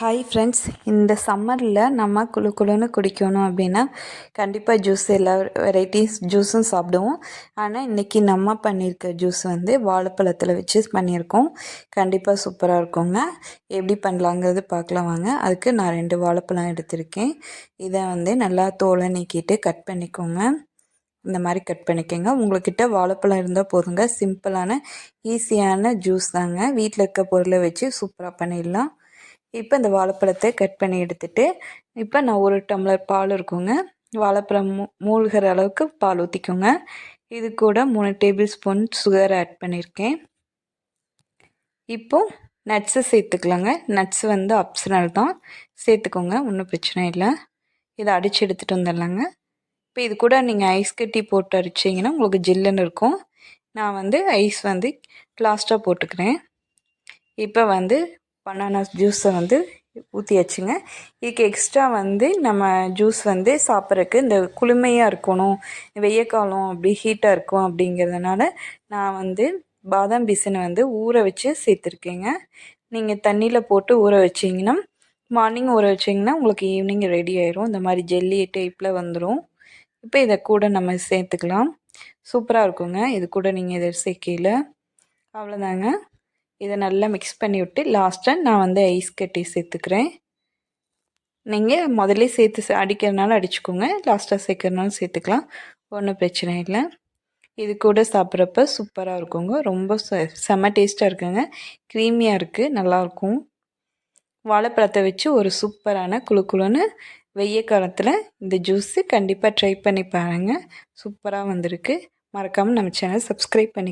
Hi friends இந்த சம்மரில் நம்ம குளு குழுன்னு குடிக்கணும் அப்படின்னா கண்டிப்பாக ஜூஸ் எல்லா வெரைட்டிஸ் ஜூஸும் சாப்பிடுவோம். ஆனால் இன்றைக்கி நம்ம பண்ணியிருக்க ஜூஸ் வந்து வாழைப்பழத்தில் வச்சு பண்ணியிருக்கோம். கண்டிப்பாக சூப்பராக இருக்குங்க. எப்படி பண்ணலாங்கிறது பார்க்கலாம் வாங்க. அதுக்கு நான் ரெண்டு வாழைப்பழம் எடுத்திருக்கேன். இதை வந்து நல்லா தோலை நீக்கிட்டு கட் பண்ணிக்கோங்க. இந்த மாதிரி கட் பண்ணிக்கோங்க. உங்கள்கிட்ட வாழைப்பழம் இருந்தால் போதுங்க. சிம்பிளான ஈஸியான ஜூஸ் தாங்க. வீட்டில் இருக்க பொருளை வச்சு சூப்பராக பண்ணிடலாம். இப்போ இந்த வாழைப்பழத்தை கட் பண்ணி எடுத்துகிட்டு இப்போ நான் ஒரு டம்ளர் பால் இருக்குங்க. வாழைப்பழம் மூ மூழ்கிற அளவுக்கு பால் ஊற்றிக்கோங்க இது கூட மூணு டேபிள் ஸ்பூன் சுகர் ஆட் பண்ணியிருக்கேன் இப்போது நட்ஸு சேர்த்துக்கலாங்க. நட்ஸ் வந்து ஆப்ஷனல் தான். சேர்த்துக்கோங்க ஒன்றும் பிரச்சனை இல்லை. இதை அடித்து எடுத்துகிட்டு வந்துடலாங்க. இப்போ இது கூட நீங்கள் ஐஸ் கட்டி போட்டு அடிச்சிங்கன்னா உங்களுக்கு ஜில்லுன்னு இருக்கும். நான் வந்து ஐஸ் வந்து லாஸ்ட்டாக போட்டுக்கிறேன். இப்போ வந்து பனானா ஜூஸை வந்து ஊற்றியாச்சுங்க இதுக்கு எக்ஸ்ட்ரா வந்து நம்ம ஜூஸ் வந்து சாப்பிட்றதுக்கு இந்த குளுமையாக இருக்கணும் வெய்ய காலம் அப்படி ஹீட்டாக இருக்கும் அப்படிங்கிறதுனால நான் வந்து பாதாம் பிசினை வந்து ஊற வச்சு சேர்த்துருக்கேங்க. நீங்கள் தண்ணியில் போட்டு ஊற வச்சிங்கன்னா மார்னிங் ஊற வச்சிங்கன்னா உங்களுக்கு ஈவினிங் ரெடி ஆயிரும். இந்த மாதிரி ஜெல்லி டைப்பில் வந்துடும் இப்போ இதை கூட நம்ம சேர்த்துக்கலாம். சூப்பராக இருக்குங்க. இது கூட நீங்கள் இதை சேர்க்கல அவ்வளோதாங்க. இதை நல்லா மிக்ஸ் பண்ணி விட்டு லாஸ்ட்டாக நான் வந்து ஐஸ் கட்டி சேர்த்துக்கிறேன். நீங்கள் முதல்ல சேர்த்து அடிக்கிறனாலும் அடிச்சுக்கோங்க. லாஸ்ட்டாக சேர்க்கறனாலும் சேர்த்துக்கலாம். ஒன்றும் பிரச்சனை இல்லை. இது கூட சாப்பிட்றப்ப சூப்பராக இருக்குங்க. ரொம்ப செம்ம டேஸ்ட்டாக இருக்குங்க. க்ரீமியாக இருக்குது நல்லாயிருக்கும் வாழைப்பழத்தை வச்சு ஒரு சூப்பரான குழு குழுன்னு வெய்ய காலத்தில் இந்த ஜூஸு கண்டிப்பாக ட்ரை பண்ணி பாருங்கள் சூப்பராக வந்திருக்கு. மறக்காமல் நம்ம சேனல் சப்ஸ்கிரைப் பண்ணி